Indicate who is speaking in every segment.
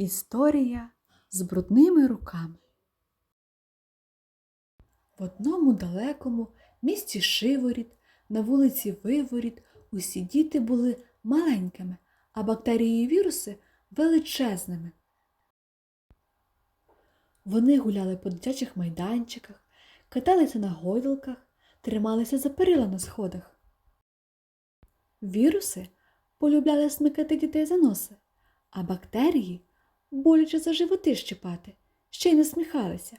Speaker 1: Історія з брудними руками. В одному далекому місті Шиворіт, на вулиці Виворіт, усі діти були маленькими, а бактерії і віруси величезними. Вони гуляли по дитячих майданчиках, каталися на гойдалках, трималися за перила на сходах. Віруси полюбляли смикати дітей за носи, а бактерії боляче за животи щипати, ще й насміхалися,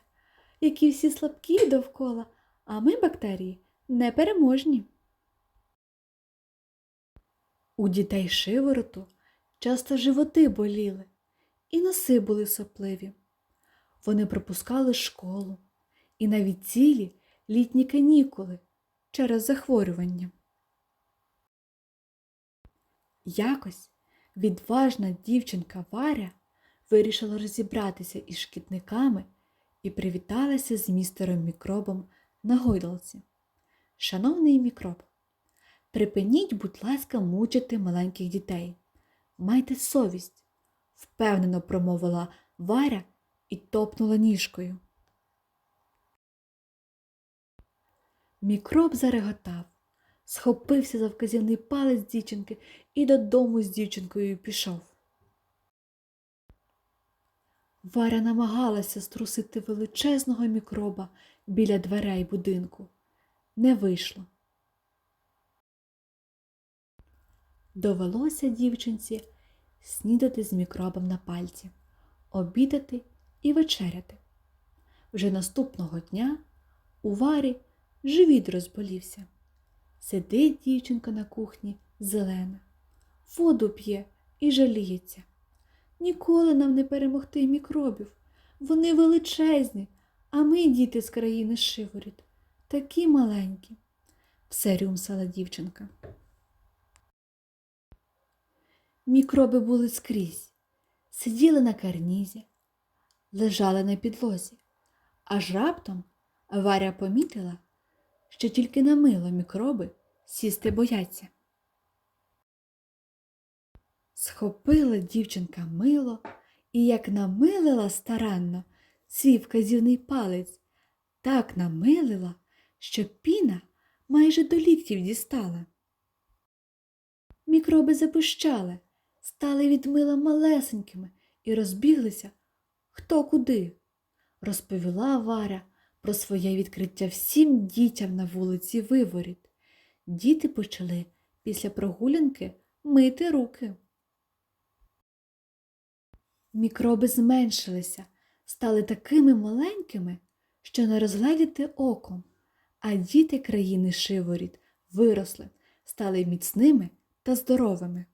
Speaker 1: які всі слабкі довкола, а ми, бактерії, непереможні. У дітей шивороту часто животи боліли, і носи були сопливі. Вони пропускали школу і навіть цілі літні канікули через захворювання. Якось відважна дівчинка Варя вирішила розібратися із шкідниками і привіталася з містером мікробом на гойдалці. Шановний мікроб, припиніть, будь ласка, мучити маленьких дітей. Майте совість, впевнено промовила Варя і топнула ніжкою. Мікроб зареготав, схопився за вказівний палець дівчинки і додому з дівчинкою пішов. Варя намагалася струсити величезного мікроба біля дверей будинку. Не вийшло. Довелося дівчинці снідати з мікробом на пальці, обідати і вечеряти. Вже наступного дня у Варі живіт розболівся. Сидить дівчинка на кухні зелена, воду п'є і жаліється. Ніколи нам не перемогти мікробів. Вони величезні, а ми, діти з країни Шиворіт, такі маленькі, все рюмсала дівчинка. Мікроби були скрізь, сиділи на карнізі, лежали на підлозі, аж раптом Варя помітила, що тільки на мило мікроби сісти бояться. Схопила дівчинка мило і як намилила старанно свій вказівний палець, так намилила, що піна майже до ліктів дістала. Мікроби запищали, стали від мила малесенькими і розбіглися хто куди. Розповіла Варя про своє відкриття всім дітям на вулиці Виворіт. Діти почали після прогулянки мити руки. Мікроби зменшилися, стали такими маленькими, що не розгледіти оком, а діти країни Шиворіт виросли, стали міцними та здоровими.